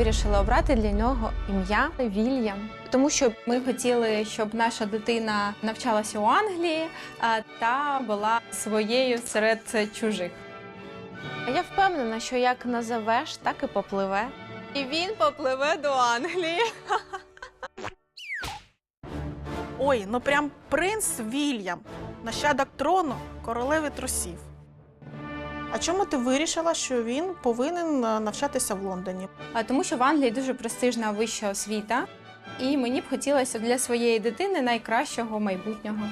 вирішили обрати для нього ім'я Вільям. Тому що ми хотіли, щоб наша дитина навчалася у Англії та була своєю серед чужих. Я впевнена, що як назовеш, так і попливе. І він попливе до Англії. Ой, ну прям принц Вільям, нащадок трону королеви трусів. А чому ти вирішила, що він повинен е, навчатися в Лондоні? А, Тому що в Англії дуже престижна вища освіта, і мені б хотілося для своєї дитини найкращого майбутнього.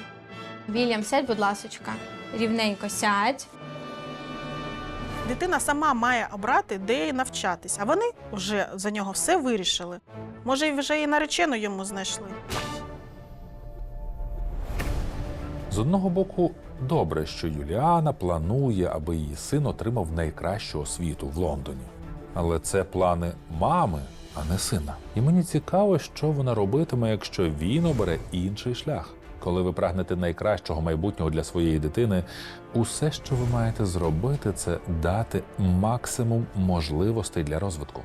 Вільям, сядь, будь ласочка, рівненько сядь. Дитина сама має обрати, де їй навчатись, а вони вже за нього все вирішили. Може, і вже і наречену йому знайшли. З одного боку, добре, що Юліана планує, аби її син отримав найкращу освіту в Лондоні. Але це плани мами, а не сина. І мені цікаво, що вона робитиме, якщо він обере інший шлях. Коли ви прагнете найкращого майбутнього для своєї дитини, усе, що ви маєте зробити, це дати максимум можливостей для розвитку.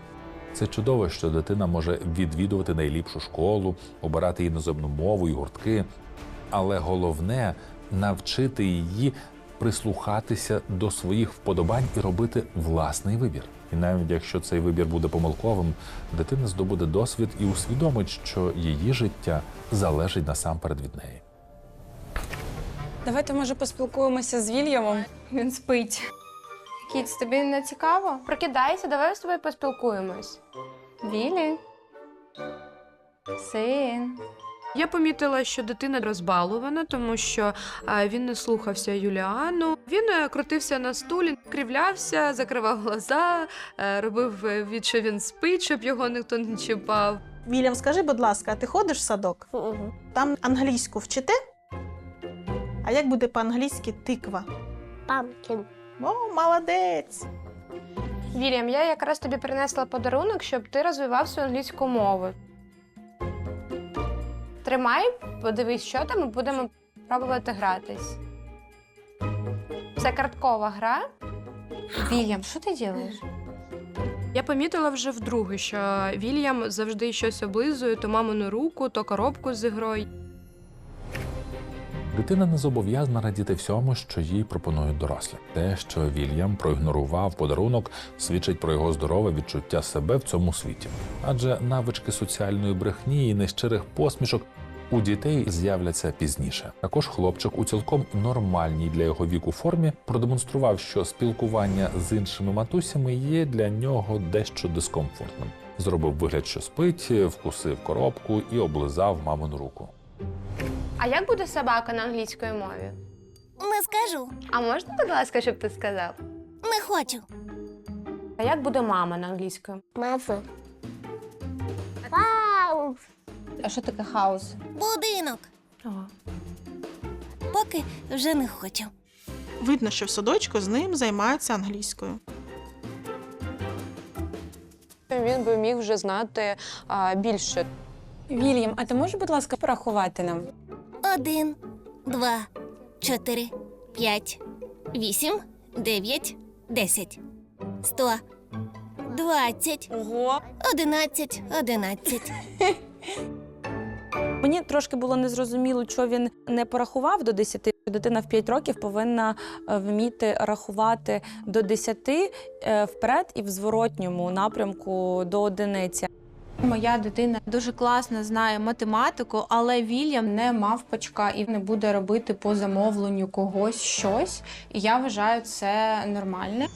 Це чудово, що дитина може відвідувати найліпшу школу, обирати іноземну мову і гуртки, але головне навчити її прислухатися до своїх вподобань і робити власний вибір. І навіть якщо цей вибір буде помилковим, дитина здобуде досвід і усвідомить, що її життя залежить насамперед від неї. Давайте, може, поспілкуємося з Вільямом. Він спить. Кіць, тобі не цікаво? Прокидайся, давай з тобою поспілкуємось. Вілі. Син. Я помітила, що дитина розбалувана, тому що е, він не слухався Юліану. Він е, крутився на стулі, кривлявся, закривав глаза, е, робив від, що він спить, щоб його ніхто не чіпав. Вільям, скажи, будь ласка, а ти ходиш в садок? Там англійську вчите? А як буде по-англійськи тиква? Памкін. О, молодець! Вільям, я якраз тобі принесла подарунок, щоб ти розвивав свою англійську мову. Тримай, подивись, що там, і будемо пробувати гратись. Це карткова гра. Вільям, що ти робиш? Я помітила вже вдруге, що Вільям завжди щось облизує, то мамину руку, то коробку з ігрою. Дитина не зобов'язана радіти всьому, що їй пропонують дорослі. Те, що Вільям проігнорував подарунок, свідчить про його здорове відчуття себе в цьому світі. Адже навички соціальної брехні і нещирих посмішок у дітей з'являться пізніше. Також хлопчик у цілком нормальній для його віку формі продемонстрував, що спілкування з іншими матусями є для нього дещо дискомфортним. Зробив вигляд, що спить, вкусив коробку і облизав мамину руку. А як буде собака на англійській мові? Не скажу, А можна, будь ласка, щоб ти сказав? не хочу. А як буде мама на англійській? Мазу. Хаус. А що таке хаос? Будинок. Ага. Поки вже не хочу. Видно, що в садочку з ним займаються англійською. Він би міг вже знати а, більше. Вільям, а ти можеш, будь ласка, порахувати нам? Один, два, чотири, п'ять, вісім, дев'ять, десять. Сто. Двадцять. Ого! Одинадцять, одинадцять. Мені трошки було незрозуміло, що він не порахував до 10. Дитина в 5 років повинна е, вміти рахувати до 10 е, вперед і в зворотньому напрямку до одиниці. Моя дитина дуже класно знає математику, але Вільям не мавпочка і не буде робити по замовленню когось щось. І я вважаю це нормальне.